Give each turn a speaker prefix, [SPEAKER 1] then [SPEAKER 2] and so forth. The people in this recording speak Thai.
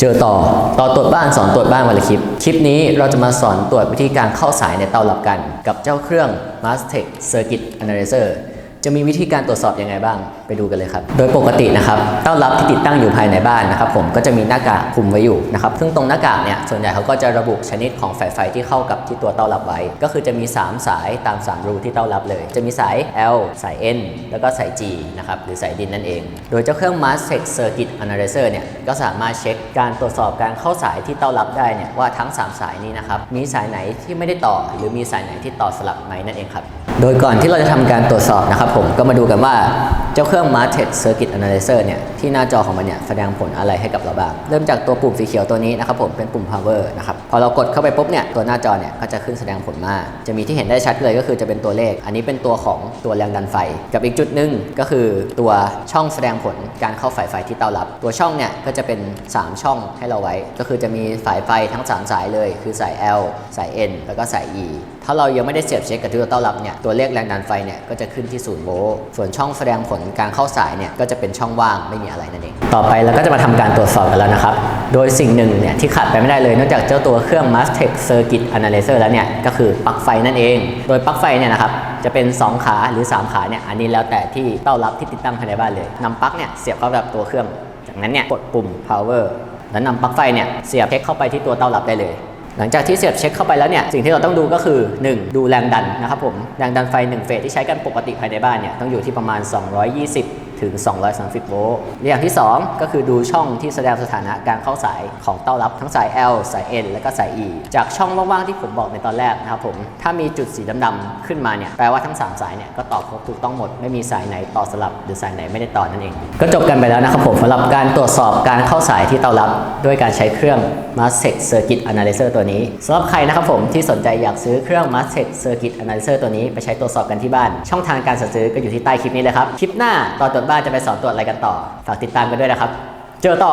[SPEAKER 1] เจอต่อต่อตรวจบ้านสอนตรวจบ้านวันละคลิป คลิปนี้เราจะมาสอนตรวจวิธีการเข้าสายในเตาหลับกัน กับเจ้าเครื่อง Mastech Circuit Analyzer จะมีวิธีการตรวจสอบยังไงบ้างไปดูกันเลยครับ โดยปกตินะครับเต้ารับที่ติดตั้งอยู่ภายในบ้านนะครับผมก็จะมีหน้ากากคลุมไว้อยู่นะครับซึ่งตรงหน้ากากเนี่ยส่วนใหญ่เขาก็จะระบุชนิดของสายไฟที่เข้ากับที่ตัวเต้ารับไว้ ก็คือจะมี 3 สายตาม 3 รูที่เต้ารับเลย จะมีสาย L สาย N แล้วก็สาย G นะครับหรือสายดินนั่นเอง โดยเจ้าเครื่อง Mastech Circuit Analyzer เนี่ยก็สามารถเช็คการตรวจสอบการเข้าสายที่เต้ารับได้เนี่ยว่าทั้ง 3 สายนี้นะครับมีสายไหนที่ไม่ได้ต่อ หรือมีสายไหนที่ต่อสลับไหมนั่นเองครับโดยก่อนที่เราจะทำการตรวจสอบนะครับผมก็มาดูกันว่าเจ้าเครื่อง Martech Circuit Analyzer เนี่ยที่หน้าจอของมันเนี่ยแสดงผลอะไรให้กับเราบ้าง เริ่มจากตัวปุ่มสีเขียวตัวนี้นะครับผมเป็นปุ่ม power นะครับพอเรากดเข้าไปปุ๊บเนี่ยตัวหน้าจอเนี่ยก็จะขึ้นแสดงผลมา จะมีที่เห็นได้ชัดเลยก็คือจะเป็นตัวเลข อันนี้เป็นตัวของตัวแรงดันไฟ กับอีกจุดหนึ่งก็คือตัวช่องแสดงผลการเข้าสายไฟที่เต้ารับ ตัวช่องเนี่ยก็จะเป็น 3 ช่องให้เราไว้ ก็คือจะมีสายไฟทั้ง 3 สายเลย คือสาย L สาย N แล้วก็สาย E ถ้าเรายังไม่ได้เสียบเช็คกับที่ตัวเต้ารับเนี่ยตัวเลขแรงดันไฟเนี่ยก็จะขึ้นที่0โวลต์ส่วนช่องแสดงผลการเข้าสายเนี่ยก็จะเป็นช่องว่างไม่มีอะไรนั่นเอง ต่อไปเราก็จะมาทำการตรวจสอบกันแล้วนะครับ โดยสิ่งหนึ่งเนี่ยที่ขาดไปไม่ได้เลยนอกจากเจ้าตัวเครื่อง Mastech Circuit Analyzer แล้วเนี่ยก็คือปลั๊กไฟนั่นเอง โดยปลั๊กไฟเนี่ยนะครับจะเป็น 2 ขาหรือ 3 ขาเนี่ยอันนี้แล้วแต่ที่เต้ารับที่ติดตั้งภายในบ้านเลยนำปลั๊กเนี่ยเสียบเข้ากับตัวเครื่อง จากนั้นเนี่ยกดปุ่ม power แล้วนำปลั๊กไฟเนี่ยเสียบเช็คเข้าไปที่ตัวเต้ารับได้เลย หลังจากที่เสียบเช็คเข้าไปแล้วเนี่ยสิ่งที่เราต้องดูก็คือ 1. ดูแรงดันนะครับผมแรงดันไฟ 1 เฟสที่ใช้กันปกติภายในบ้านเนี่ยต้องอยู่ที่ประมาณ 220 ถึง 230 โวลต์และอย่างที่ 2 ก็คือดูช่องที่แสดงสถานะการเข้าสายของเต้ารับทั้งสาย L สาย N และก็สาย E จากช่องว่างๆที่ผมบอกในตอนแรกนะครับผมถ้ามีจุดสีดำๆขึ้นมาเนี่ยแปลว่าทั้ง 3 สายเนี่ยก็ต่อครบถูกต้องหมด ไม่มีสายไหนต่อสลับหรือสายไหนไม่ได้ต่อนั่นเอง ก็จบกันไปแล้วนะครับผมสำหรับการตรวจสอบการเข้าสายที่เต้ารับด้วยการใช้เครื่อง Mastec Circuit Analyzer ตัวนี้สำหรับใครนะครับผมที่สนใจอยากซื้อเครื่อง Mastec Circuit Analyzer ตัวนี้ไปใช้ตรวจสอบกันที่บ้าน ช่องทางการสั่งซื้อก็อยู่ที่ใต้คลิปนี้เลยครับคลิปหน้าตอนตรวจบ้านจะไปสอนตรวจอะไรกันต่อ ฝากติดตามกันด้วยนะครับ เจอต่อ